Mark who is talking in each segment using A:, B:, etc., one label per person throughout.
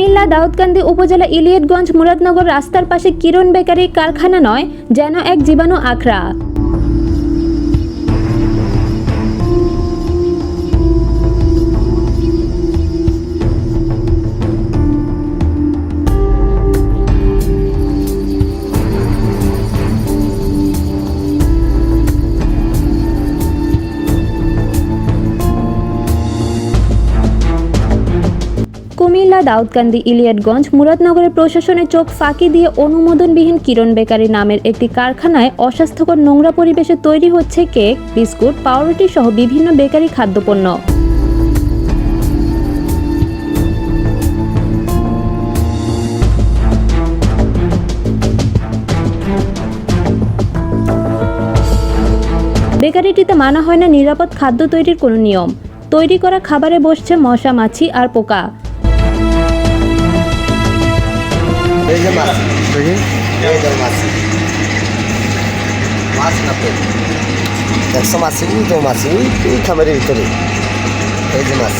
A: কুমিল্লা দাউদকান্দি উপজেলা ইলিয়টগঞ্জ মুরাদনগর রাস্তার পাশে কিরণ বেকারির কারখানা নয়, যেন এক জীবাণু আখড়া। কুমিল্লা দাউদকান্দি ইলিয়টগঞ্জ মুরাদনগরের প্রশাসনের চোখ ফাঁকি দিয়ে অনুমোদনবিহীন কিরণ বেকারি নামের একটি কারখানায় অস্বাস্থ্যকর নোংরা পরিবেশে তৈরি হচ্ছে কেক, বিস্কুট, পাউরুটি সহ বিভিন্ন বেকারি খাদ্যপণ্য। বেকারিটিতে মানা হয় না নিরাপদ খাদ্য তৈরির কোনো নিয়ম। তৈরি করা খাবারে বসছে মশা, মাছি আর পোকা।
B: এই যে মাছ
C: দেখি
B: এই যে মাছ মাছ না তো দেখছ মাছি তো মাছি এই খামারের ভিতরে এই যে মাছ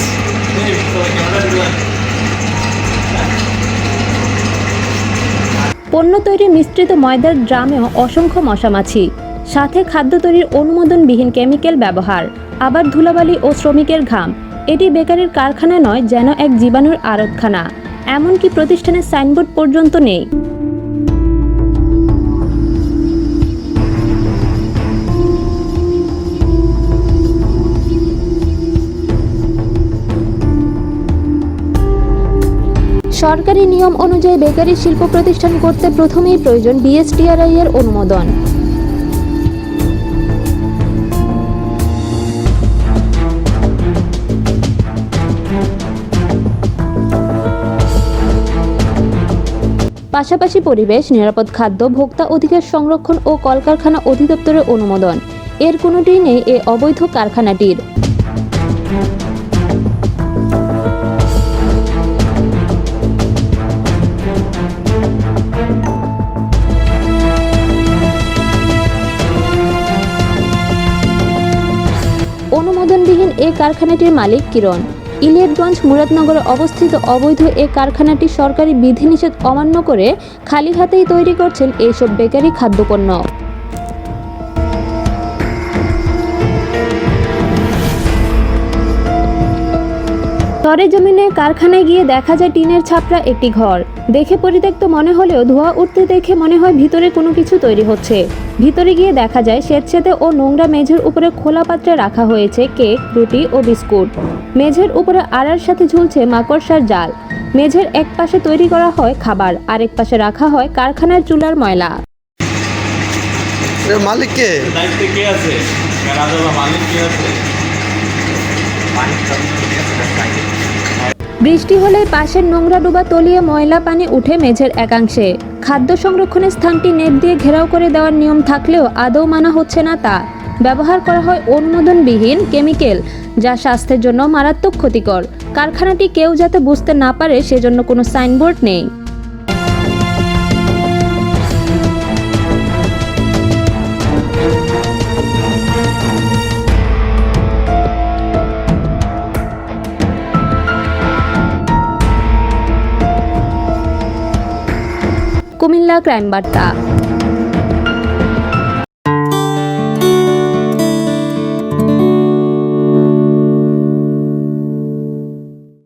A: পণ্য তৈরি মিশ্রিত ময়দার ড্রামেও অসংখ্য মশামাছি। সাথে খাদ্য তৈরির অনুমোদনবিহীন কেমিক্যাল ব্যবহার আবার ধুলাবালি ও শ্রমিকের ঘাম। এটি বেকারির কারখানা নয় যেন এক জীবাণুর আড়তখানা। এমনকি প্রতিষ্ঠানের সাইনবোর্ড পর্যন্ত নেই। সরকারি নিয়ম অনুযায়ী বেকারি শিল্প প্রতিষ্ঠান করতে প্রথমেই প্রয়োজন বিএসটিআরআই এর অনুমোদন। পাশাপাশি পরিবেশ, নিরাপদ খাদ্য, ভোক্তা অধিকার সংরক্ষণ ও কলকারখানা অধিদপ্তরের অনুমোদন। এর কোনোটিই নেই এ অবৈধ কারখানাটির। অনুমোদনবিহীন এ কারখানাটির মালিক কিরণ? ইলিয়টগঞ্জ মুরাদনগরে অবস্থিত অবৈধ এ কারখানাটি সরকারি বিধিনিষেধ অমান্য করে খালি হাতেই তৈরি করছেন এইসব বেকারি খাদ্যপণ্য। তরে জমিনে কারখানায় গিয়ে দেখা যায় টিনের ছাপড়া একটি ঘর। দেখে পরিত্যক্ত মনে হলেও ধোঁয়া উঠতে দেখে মনে হয় ভিতরে কোনো কিছু তৈরি হচ্ছে। ভিতরে গিয়ে দেখা যায় স্বেচ্ছেতে ও নোংরা মেঝের উপরে খোলা পাত্রে রাখা হয়েছে কেক রুটি ও বিস্কুট। মেঝের উপরে আড়ার সাথে ঝুলছে মাকড়সার জাল। মেঝের এক পাশে তৈরি করা হয় খাবার আরেক পাশে রাখা হয় কারখানার চুলার ময়লা।
C: মালিক কে?
D: দায়িত্বে কে আছে? মালিক কে আছে?
A: বৃষ্টি হলে পাশের নোংরা ডোবা তলিয়ে ময়লা পানি উঠে মেঝের একাংশে। খাদ্য সংরক্ষণের স্থানটি নেট দিয়ে ঘেরাও করে দেওয়ার নিয়ম থাকলেও আদৌ মানা হচ্ছে না তা। ব্যবহার করা হয় অনুমোদনবিহীন কেমিক্যাল, যা স্বাস্থ্যের জন্য মারাত্মক ক্ষতিকর। কারখানাটি কেউ যাতে বুঝতে না পারে সেজন্য কোনো সাইনবোর্ড নেই। কুমিল্লা ক্রাইম বার্তা